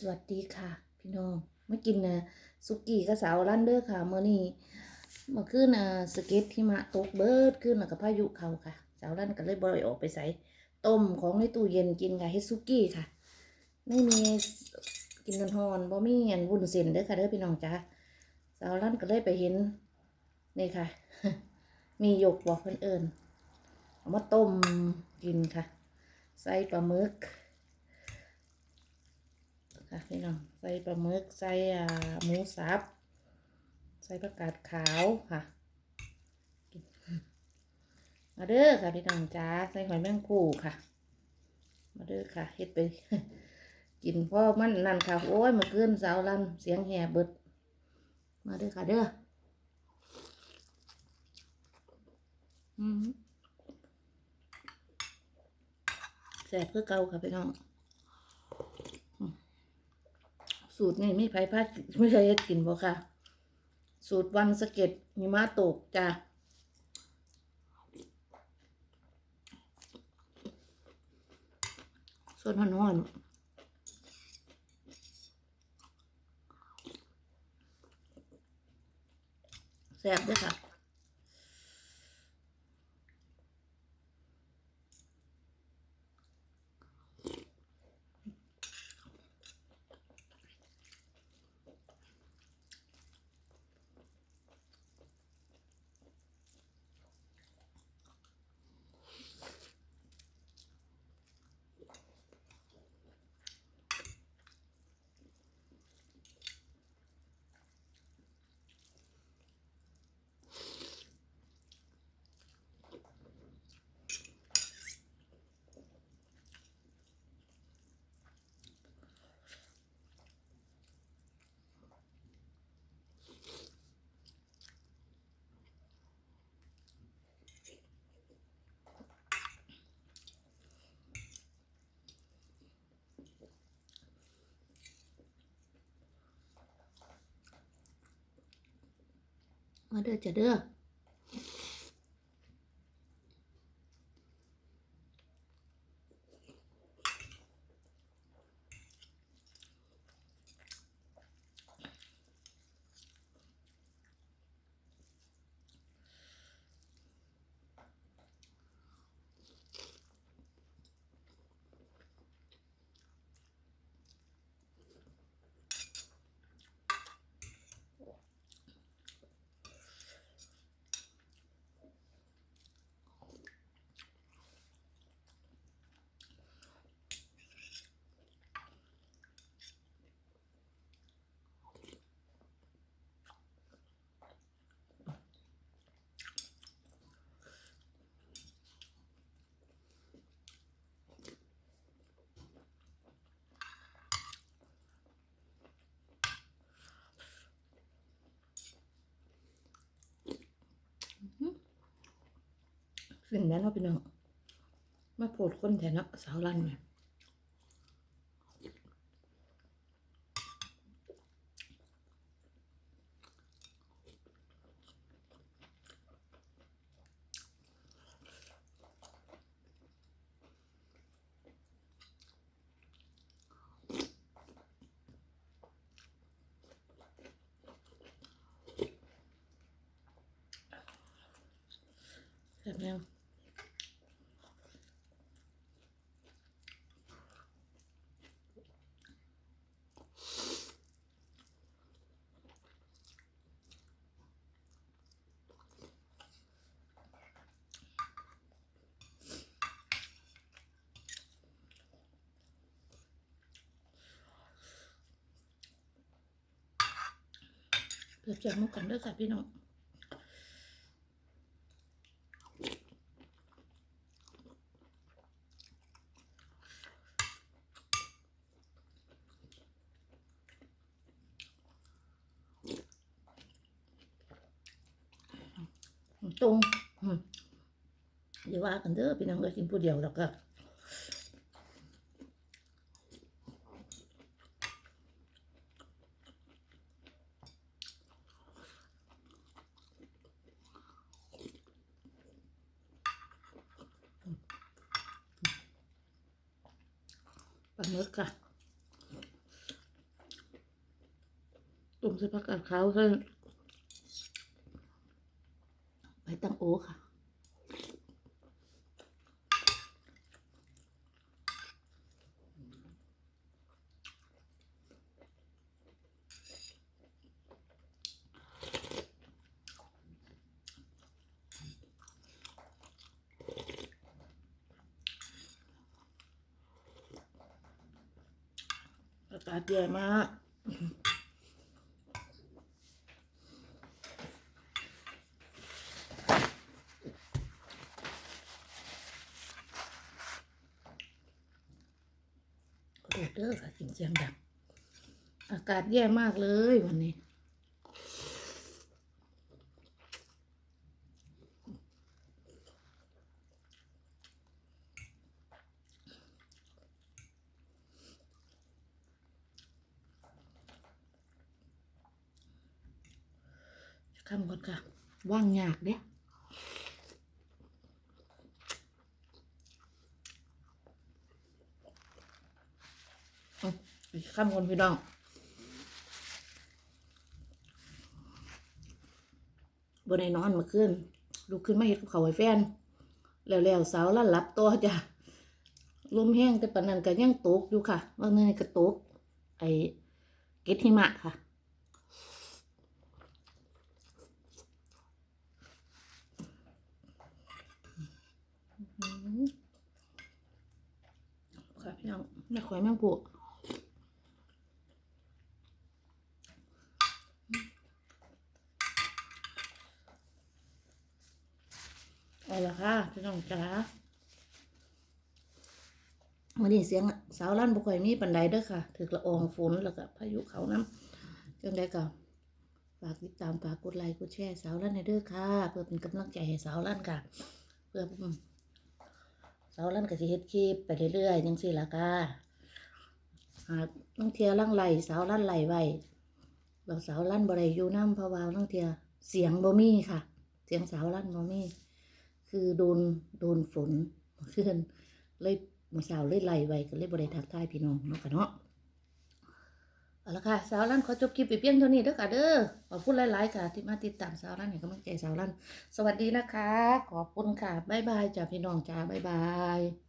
สวัสดีค่ะ พี่น้องมากินนะสุกี้กับสาวรันเดอร์ค่ะเมื่อนี้มื่อคืนน่ะสเก็ตที่มาตกเบิร์ดขึ้นแล้วก็พายุเขาค่ะ สาวรันก็เลยบ่อยออกไปใส่ต้มของในตู้เย็นกินค่ะเฮสุกี้ค่ะ ไม่มีกินนทอนบ่มีอันวุ้นเส้นเด้อค่ะเด้อพี่น้องจ้าสาวรันก็เลยไปเห็นนี่ค่ะ มีหยกบอกเพิ่นเอิญเอามาต้มกินค่ะ ใส่ปลาหมึก ค่ะพี่น้องใส่ปลาหมึกใส่หมูสับใส่ผักกาดขาวค่ะมาเด้อค่ะพี่น้องจ้าใส่หอยแมงคู่ค่ะ มาเด้อค่ะเฮ็ดไป กินพ่อมันนั่นค่ะ โอ้ยมื่อคืนสาวลันเสียงแห่เบิด มาเด้อค่ะเด้ออืมแซ่บเพื่อเกาค่ะพี่น้อง สูตรนี่ไม่ไผพลาดไม่เคยเฮ็ดกินบ่ค่ะ สูตรวันสะเก็ดหิมะตกจ้าส่วนหอนๆแซ่บเด้วยค่ะ มาเด้อจะเด้อ สิ่งนั้นเราะพี่น้องมาโปรดคนแถนะสาวรันเนี่ยแบบนี้ เพื่อจะมุกกันเด้วยค่ะพี่น้องตรงอืมอย่าว่ากันเด้อพี่น้องก็กินผู้เดียวแล้วก็ มึกค่ะตุ่มใส่ผักกาดขาวใส่ใบตังโอค่ะ กาศแย่มากเด้อค่ะเสียงเสียงดังอากาศแย่มากเลยวันนี้ คำก่อนค่ะว่างยากเด้เอาอีกคนพี่น้องบนไอ้นอนมาขึ้นลุกขึ้นมาเห็ดกับเขาวให้แฟน แล้วแล้วๆสาวล่นหลับตัวจ้ะลมแห้งแต่ปนันก็ยังตกอยู่ค่ะว่าเนยก็ตกไอ้เกตหิมะค่ะ อืมค่ะ พี่น้องแม่ข่อยแมงปูเอาละค่ะพี่น้องจ๋ามื่อนี้เสียงสาวลั่นบุคอยมีปันไดเด้อค่ะถือละอองฝนแล้วก็พายุเขาน้ำจังได้ก็ฝากติดตามฝากกดไลค์กดแชร์สาวลั่นในเด้อค่ะ เพื่อเป็นกำลังใจให้สาวลั่นค่ะ เพื่อ สาวลั่นก็สิเฮ็ดคลิปไปเรื่อยๆจังซี่ล่ะค่ะหากบางเทียลังไหลสาวลั่นไหลไว้เราสาวลั่นบ่ได้อยู่นำพะวาวลังเทียเสียงบ่มีค่ะ เสียงสาวลั่นบ่มีคือโดนโดนฝนเคลื่อนเลยมื้อเช้าเลยไหลไว้ก็เลยบ่ได้ทักทายพี่น้องเนาะค่ะเนาะ เอาละค่ะสาวลั่นขอจบคลิปไปเพียงเท่านี้เด้อค่ะเด้อขอบคุณหลายๆค่ะ ที่มาติดตามสาวลั่นให้กำลังใจสาวลั่นสวัสดีนะคะ ขอบคุณค่ะบ๊ายบายจ้าพี่น้องจ้าบ๊ายบาย